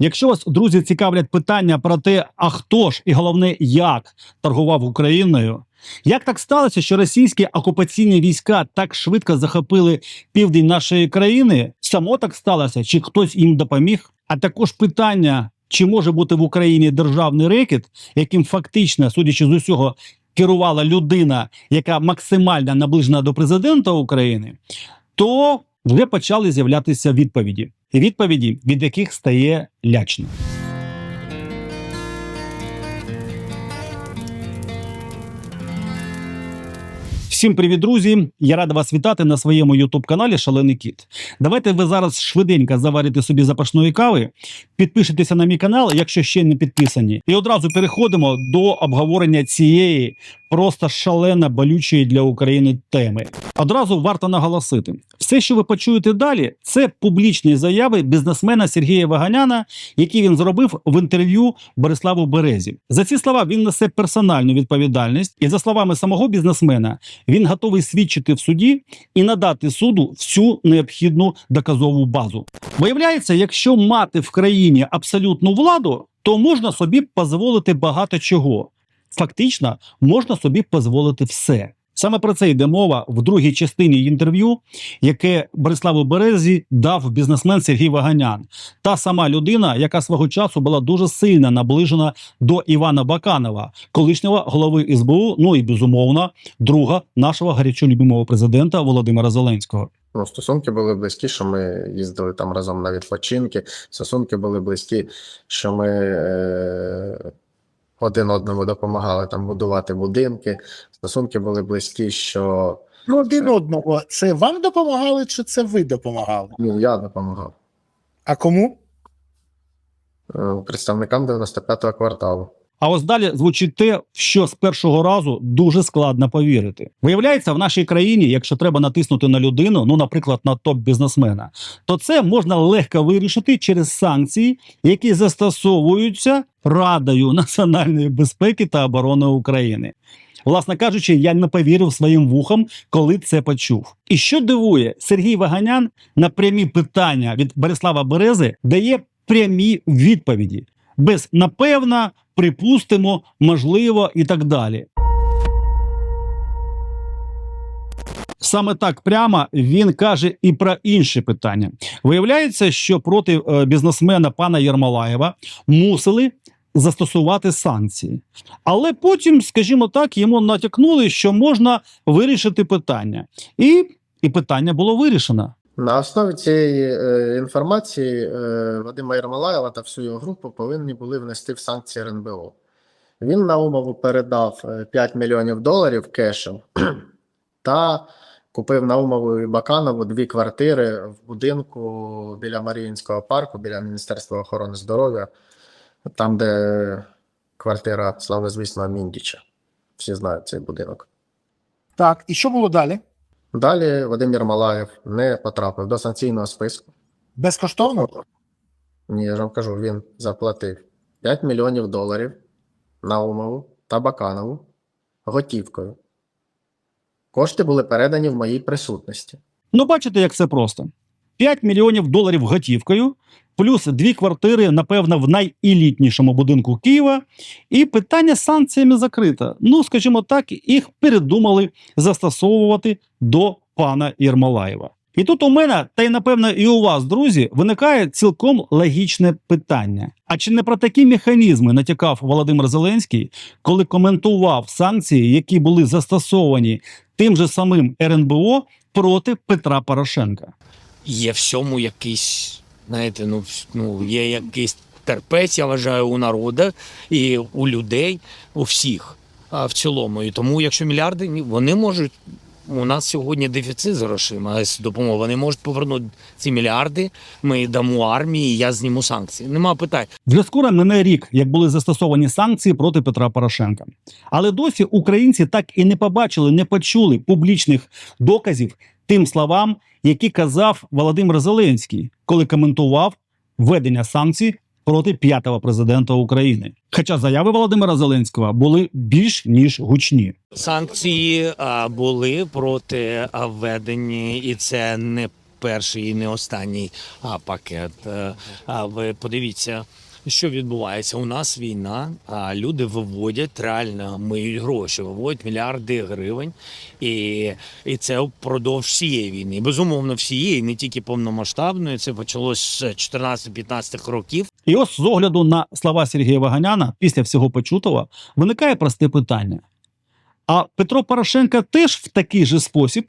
Якщо вас, друзі, цікавлять питання про те, а хто ж і головне, як торгував Україною, як так сталося, що російські окупаційні війська так швидко захопили південь нашої країни? Само так сталося, чи хтось їм допоміг? А також питання, чи може бути в Україні державний рекет, яким фактично, судячи з усього, керувала людина, яка максимально наближена до президента України, то вже почали з'являтися відповіді. Відповіді, від яких стає лячно. Всім привіт, друзі! Я рада вас вітати на своєму youtube каналі Шалений Кіт. Давайте ви зараз швиденько заварите собі запашної кави, підпишитеся на мій канал, якщо ще не підписані, і одразу переходимо до обговорення цієї просто шалено болючої для України теми. Одразу варто наголосити: все, що ви почуєте далі, це публічні заяви бізнесмена Сергія Ваганяна, які він зробив в інтерв'ю Бориславу Березі. За ці слова він несе персональну відповідальність, і за словами самого бізнесмена, він готовий свідчити в суді і надати суду всю необхідну доказову базу. Виявляється, якщо мати в країні абсолютну владу, то можна собі дозволити багато чого. Фактично, можна собі дозволити все. Саме про це йде мова в другій частині інтерв'ю, яке Бориславу Березі дав бізнесмен Сергій Ваганян. Та сама людина, яка свого часу була дуже сильно наближена до Івана Баканова, колишнього голови СБУ, ну і безумовно, друга нашого гарячо любимого президента Володимира Зеленського. Ну, стосунки були близькі, що ми їздили там разом на відпочинки. Стосунки були близькі, що ми е, один одному допомагали там будувати будинки. Стосунки були близькі, що Ну, один одного. Це вам допомагали, чи це ви допомагали? ну, я допомагав А кому? е, представникам 95-го кварталу. А ось далі звучить те, в що з першого разу дуже складно повірити. Виявляється, в нашій країні, якщо треба натиснути на людину, ну, наприклад, на топ-бізнесмена, то це можна легко вирішити через санкції, які застосовуються Радою національної безпеки та оборони України. Власне кажучи, я не повірив своїм вухам, коли це почув. І що дивує, Сергій Ваганян на прямі питання від Борислава Берези дає прямі відповіді без напевно, припустимо, можливо і так далі. Саме так прямо він каже і про інші питання. Виявляється, що проти е, бізнесмена пана Єрмолаєва мусили застосувати санкції. Але потім, скажімо так, йому натякнули, що можна вирішити питання. І, і питання було вирішено. На основі цієї е, інформації е, Вадима Єрмолаєва та всю його групу повинні були внести в санкції РНБО. Він на умову передав е, 5 мільйонів доларів кешем та купив на умову і Баканову дві квартири в будинку біля Маріїнського парку, біля Міністерства охорони здоров'я, там, де квартира славнозвісного Міндіча. Всі знають цей будинок. Так, і що було далі? Далі Вадим Єрмолаєв не потрапив до санкційного списку. Безкоштовно? Ні, я ж вам кажу, він заплатив 5 мільйонів доларів на умову та Баканову готівкою. Кошти були передані в моїй присутності. Ну, бачите, як все просто: 5 мільйонів доларів готівкою, плюс дві квартири, напевно, в найелітнішому будинку Києва. І питання з санкціями закрите. Ну, скажімо так, їх передумали застосовувати до пана Єрмолаєва. І тут у мене, та й напевно і у вас, друзі, виникає цілком логічне питання: а чи не про такі механізми натякав Володимир Зеленський, коли коментував санкції, які були застосовані тим же самим РНБО проти Петра Порошенка? є всьому якийсь, знаєте, ну, ну є якийсь терпець, я вважаю, у народу і у людей, у всіх а в цілому. І тому, якщо мільярди, вони можуть. У нас сьогодні дефіцит з грошима з допомогою. Вони можуть повернути ці мільярди. Ми дамо армії, я зніму санкції. Нема питань. Вже скоро мине рік, як були застосовані санкції проти Петра Порошенка. Але досі українці так і не побачили, не почули публічних доказів тим словам, які казав Володимир Зеленський, коли коментував введення санкцій проти п'ятого президента України. Хоча заяви Володимира Зеленського були більш ніж гучні. Санкції а, були проти а, введені, і це не перший і не останній а, пакет. Е, А ви подивіться. Що відбувається? У нас війна, а люди виводять реально миють гроші, виводять мільярди гривень, і, і це впродовж всієї війни. Безумовно, всієї, не тільки повномасштабної. Це почалось з 14-15 років. І ось з огляду на слова Сергія Ваганяна після всього почутого виникає просте питання. А Петро Порошенко теж в такий же спосіб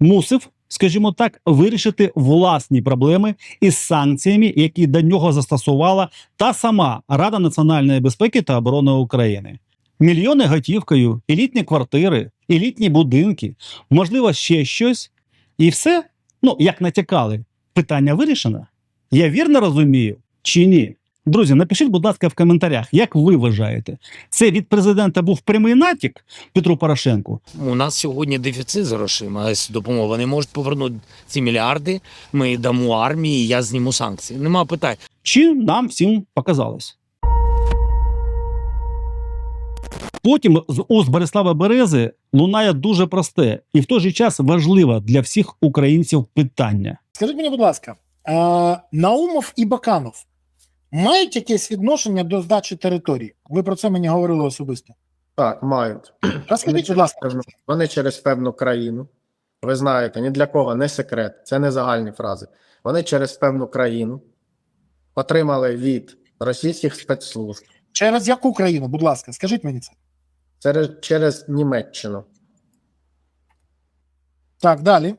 мусив, скажімо так, вирішити власні проблеми із санкціями, які до нього застосувала та сама Рада національної безпеки та оборони України. Мільйони готівкою, елітні квартири, елітні будинки, можливо, ще щось. І все, ну як натякали, питання вирішено. Я вірно розумію чи ні? Друзі, напишіть, будь ласка, в коментарях, як ви вважаєте, це від президента був прямий натяк Петру Порошенку? У нас сьогодні дефіцит з грошима з допомогою. Вони можуть повернути ці мільярди. Ми дамо армії, я зніму санкції. Нема питань. Чи нам всім показалось? Потім з уст Борислава Берези лунає дуже просте і в той же час важливе для всіх українців питання. Скажіть мені, будь ласка, е, Наумов і Баканов мають якесь відношення до здачі території? Ви про це мені говорили особисто. Так, мають. Розкажіть, будь ласка, Вони через певну країну. Ви знаєте, ні для кого не секрет, це не загальні фрази. Вони через певну країну отримали від російських спецслужб через яку країну, будь ласка, скажіть мені це. через, через Німеччину. Так, далі.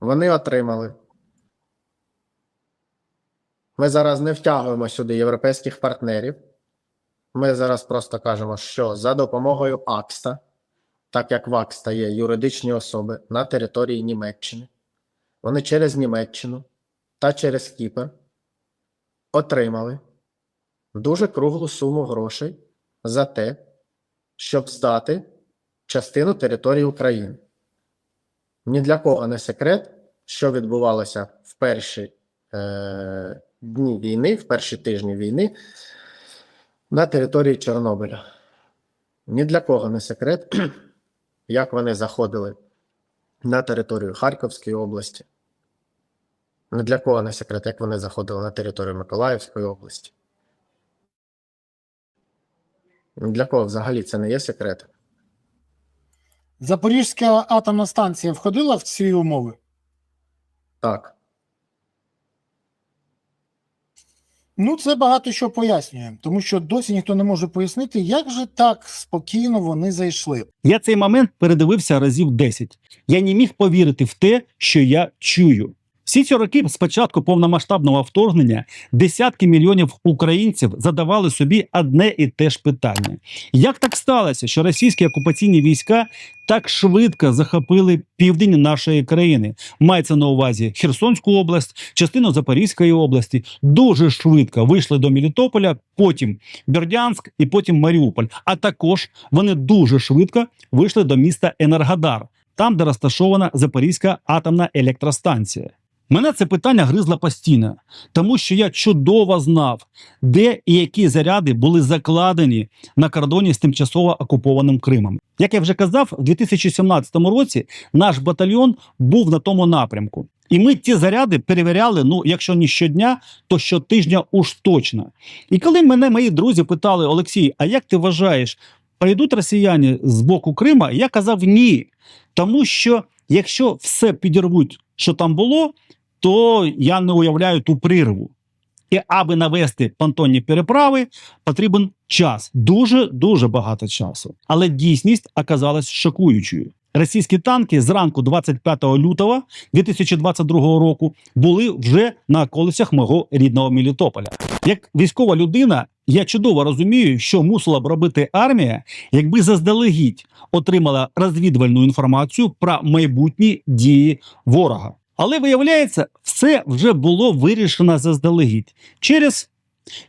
Вони отримали. Ми зараз не втягуємо сюди європейських партнерів. Ми зараз просто кажемо, що за допомогою АКСТА, так як в АКСТА є юридичні особи на території Німеччини, вони через Німеччину та через Кіпр отримали дуже круглу суму грошей за те, щоб здати частину території України. Ні для кого не секрет, що відбувалося в перші е, дні війни, в перші тижні війни на території Чорнобиля. Ні для кого не секрет, як вони заходили на територію Харківської області. Ні для кого не секрет, як вони заходили на територію Миколаївської області. Ні для кого взагалі це не є секрет. Запорізька атомна станція входила в ці умови? Так. Ну, це багато що пояснює, тому що досі ніхто не може пояснити, як же так спокійно вони зайшли. Я цей момент передивився разів 10. Я не міг повірити в те, що я чую. Всі ці роки з початку повномасштабного вторгнення десятки мільйонів українців задавали собі одне і те ж питання: як так сталося, що російські окупаційні війська так швидко захопили південь нашої країни? Мається на увазі Херсонську область, частину Запорізької області, дуже швидко вийшли до Мелітополя, потім Бердянськ і потім Маріуполь. А також вони дуже швидко вийшли до міста Енергодар, там, де розташована Запорізька атомна електростанція. Мене це питання гризло постійно, тому що я чудово знав, де і які заряди були закладені на кордоні з тимчасово окупованим Кримом. Як я вже казав, у 2017 році наш батальйон був на тому напрямку. І ми ті заряди перевіряли, ну, якщо не щодня, то щотижня уж точно. І коли мене мої друзі питали, Олексій, а як ти вважаєш, прийдуть росіяни з боку Крима? Я казав ні. Тому що якщо все підірвуть, що там було, то я не уявляю ту прірву. І аби навести понтонні переправи, потрібен час, дуже дуже багато часу. Але дійсність оказалась шокуючою. Російські танки зранку 25 лютого 2022 року були вже на околицях мого рідного Мелітополя. Як військова людина, я чудово розумію, що мусила б робити армія, якби заздалегідь отримала розвідувальну інформацію про майбутні дії ворога. Але виявляється, все вже було вирішено заздалегідь через,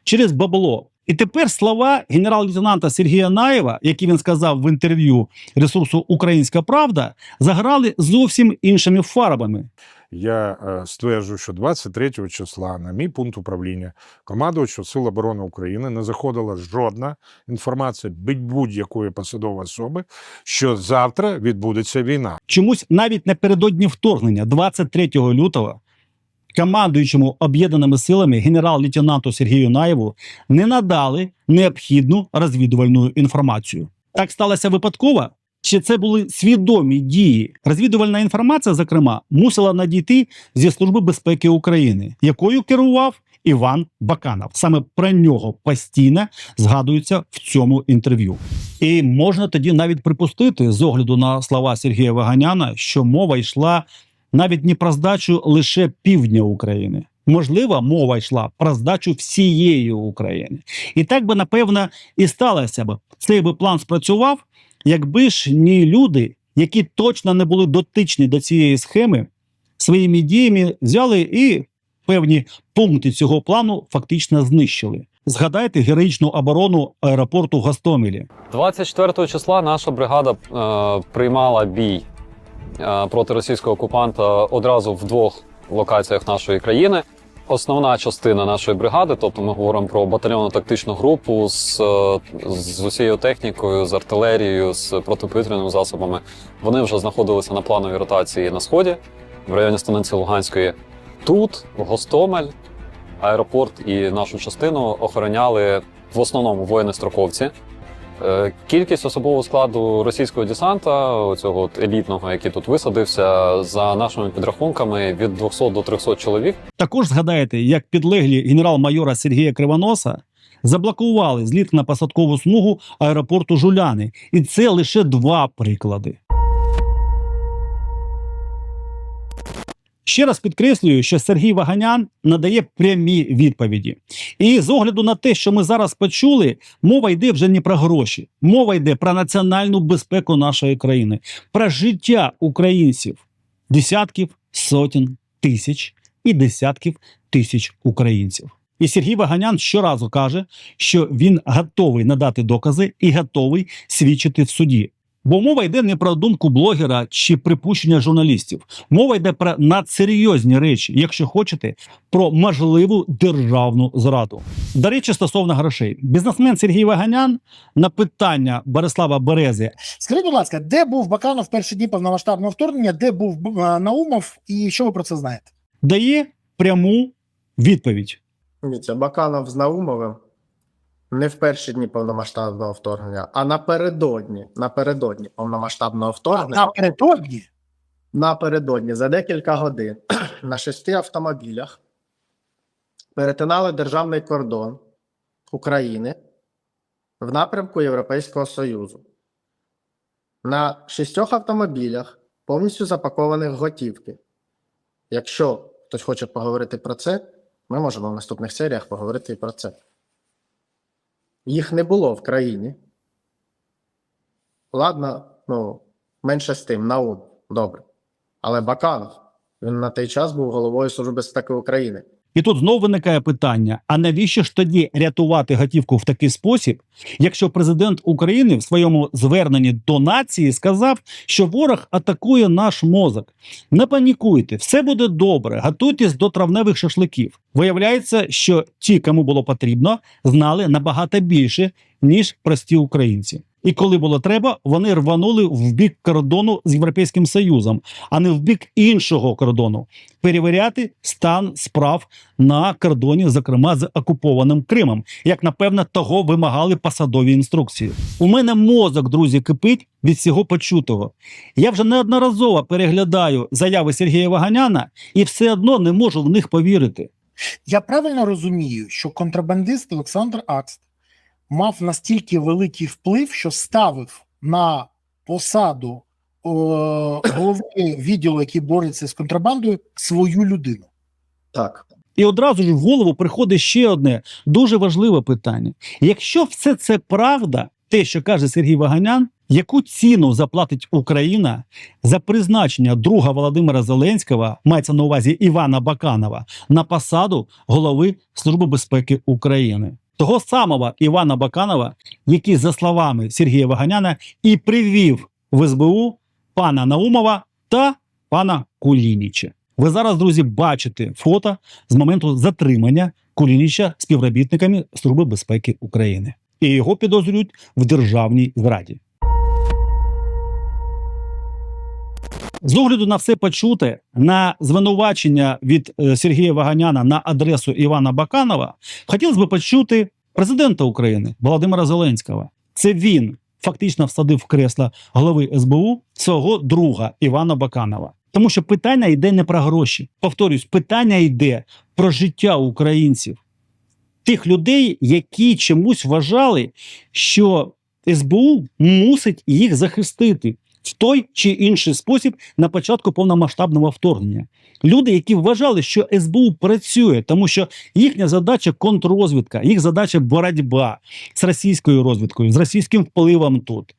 через бабло. І тепер слова генерал-лейтенанта Сергія Наєва, які він сказав в інтерв'ю ресурсу Українська Правда, заграли зовсім іншими фарбами. Я е, стверджую, що 23 числа на мій пункт управління командувачу Сил оборони України не заходила жодна інформація будь-якої посадової особи, що завтра відбудеться війна. Чомусь навіть напередодні вторгнення, 23 лютого, командуючому об'єднаними силами генерал-лейтенанту Сергію Наєву не надали необхідну розвідувальну інформацію. Так сталося випадково? Чи це були свідомі дії? Розвідувальна інформація, зокрема, мусила надійти зі Служби безпеки України, якою керував Іван Баканов. Саме про нього постійно згадується в цьому інтерв'ю. І можна тоді навіть припустити з огляду на слова Сергія Ваганяна, що мова йшла навіть не про здачу лише півдня України. Можливо, мова йшла про здачу всієї України. І так би напевно і сталося б. Цей би план спрацював, якби ж ні люди, які точно не були дотичні до цієї схеми, своїми діями взяли і певні пункти цього плану фактично знищили. Згадайте героїчну оборону аеропорту в Гостомелі. 24 числа наша бригада е, приймала бій е, проти російського окупанта одразу в двох локаціях нашої країни. Основна частина нашої бригади, тобто ми говоримо про батальйонну тактичну групу з, е, з усією технікою, з артилерією, з протиповітряними засобами. Вони вже знаходилися на плановій ротації на сході в районі станиці Луганської. Тут, Гостомель, аеропорт і нашу частину охороняли в основному воїни-строковці. Е, Кількість особового складу російського десанта, цього от елітного, який тут висадився, за нашими підрахунками від 200 до 300 чоловік. Також згадаєте, як підлеглі генерал-майора Сергія Кривоноса заблокували зліт на посадкову смугу аеропорту Жуляни, і це лише два приклади. Ще раз підкреслюю, що Сергій Ваганян надає прямі відповіді. І з огляду на те, що ми зараз почули, мова йде вже не про гроші, мова йде про національну безпеку нашої країни, про життя українців, десятків, сотень, тисяч і десятків тисяч українців. І Сергій Ваганян щоразу каже, що він готовий надати докази і готовий свідчити в суді. Бо мова йде не про думку блогера чи припущення журналістів. Мова йде про надсерйозні речі, якщо хочете, про можливу державну зраду. До речі, стосовно грошей, бізнесмен Сергій Ваганян на питання Борислава Берези Скажіть, будь ласка, де був Баканов в перші дні повномасштабного вторгнення, де був е, Наумов, і що ви про це знаєте? дає пряму відповідь. Дивіться, Баканов з Наумовим не в перші дні повномасштабного вторгнення, а напередодні, напередодні повномасштабного вторгнення. Напередодні напередодні за декілька годин на шести автомобілях перетинали державний кордон України в напрямку Європейського Союзу. На шістьох автомобілях повністю запакованих готівки. Якщо хтось хоче поговорити про це, ми можемо в наступних серіях поговорити і про це. Їх не було в країні. Ладно, ну, менше з тим, Наум, добре. Але Баканов, він на той час був головою Служби безпеки України. І тут знову виникає питання: а навіщо ж тоді рятувати готівку в такий спосіб, якщо президент України в своєму зверненні до нації сказав, що ворог атакує наш мозок? Не панікуйте, все буде добре, готуйтесь до травневих шашликів. Виявляється, що ті, кому було потрібно, знали набагато більше, ніж прості українці. І коли було треба, вони рванули в бік кордону з Європейським Союзом, а не в бік іншого кордону, перевіряти стан справ на кордоні, зокрема з окупованим Кримом, як напевно того вимагали посадові інструкції. У мене мозок, друзі, кипить від всього почутого. Я вже неодноразово переглядаю заяви Сергія Ваганяна і все одно не можу в них повірити. я правильно розумію, що контрабандист Олександр Акст мав настільки великий вплив, що ставив на посаду е, голови відділу, який бореться з контрабандою, свою людину. Так. І одразу ж в голову приходить ще одне дуже важливе питання: якщо все це правда, те, що каже Сергій Ваганян, яку ціну заплатить Україна за призначення друга Володимира Зеленського, мається на увазі Івана Баканова, на посаду голови Служби безпеки України? Того самого Івана Баканова, який, за словами Сергія Ваганяна, і привів в СБУ пана Наумова та пана Кулініча. Ви зараз, друзі, бачите фото з моменту затримання Кулініча співробітниками Служби безпеки України. І його підозрюють в державній зраді. З огляду на все почуте, на звинувачення від е, Сергія Ваганяна на адресу Івана Баканова, хотілося б почути президента України Володимира Зеленського. Це він фактично всадив в кресло голови СБУ свого друга Івана Баканова. Тому що питання йде не про гроші. Повторюсь, питання йде про життя українців, тих людей, які чомусь вважали, що СБУ мусить їх захистити в той чи інший спосіб на початку повномасштабного вторгнення. Люди, які вважали, що СБУ працює, тому що їхня задача контррозвідка, їх задача боротьба з російською розвідкою, з російським впливом тут.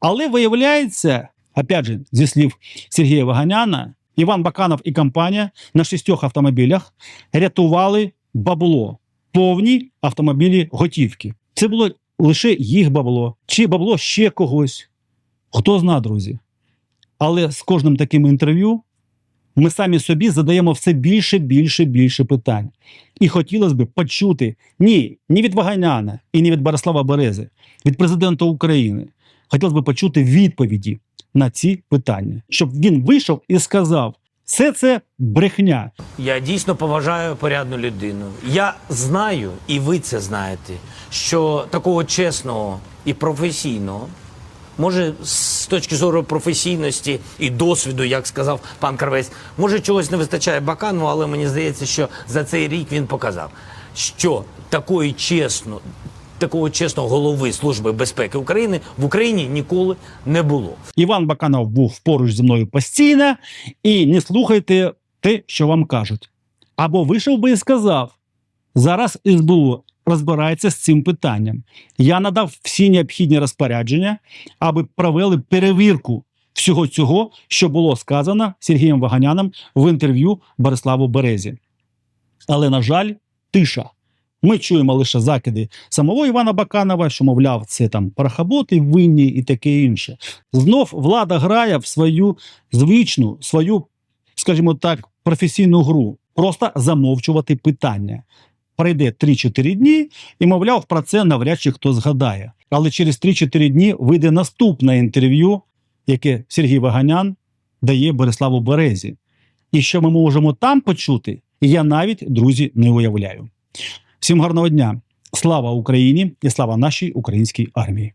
Але виявляється, опять же, зі слів Сергія Ваганяна, Іван Баканов і компанія на шістьох автомобілях рятували бабло, повні автомобілі готівки. Це було лише їх бабло, чи бабло ще когось. Хто зна, друзі. Але з кожним таким інтерв'ю ми самі собі задаємо все більше, більше, більше питань. І хотілося б почути ні, ні від Ваганяна і ні від Борислава Берези, від президента України. Хотілося б почути відповіді на ці питання, щоб він вийшов і сказав: все це брехня. Я дійсно поважаю порядну людину. Я знаю, і ви це знаєте, що такого чесного і професійного, може, з точки зору професійності і досвіду, як сказав пан Кравець, може чогось не вистачає Бакану, але мені здається, що за цей рік він показав, що такої чесно. Такого чесного голови Служби безпеки України в Україні ніколи не було. Іван Баканов був поруч зі мною постійно, і не слухайте те, що вам кажуть. Або вийшов би і сказав: зараз СБУ розбирається з цим питанням. Я надав всі необхідні розпорядження, аби провели перевірку всього цього, що було сказано Сергієм Ваганяном в інтерв'ю Бориславу Березі. Але, на жаль, тиша. Ми чуємо лише закиди самого Івана Баканова, що, мовляв, це там парахаботи винні і таке інше. Знов влада грає в свою звичну, свою, скажімо так, професійну гру. Просто замовчувати питання. Пройде 3-4 дні, і, мовляв, про це навряд чи хто згадає. Але через 3-4 дні вийде наступне інтерв'ю, яке Сергій Ваганян дає Бориславу Березі. І що ми можемо там почути, я навіть, друзі, не уявляю. Всім гарного дня! Слава Україні і слава нашій українській армії!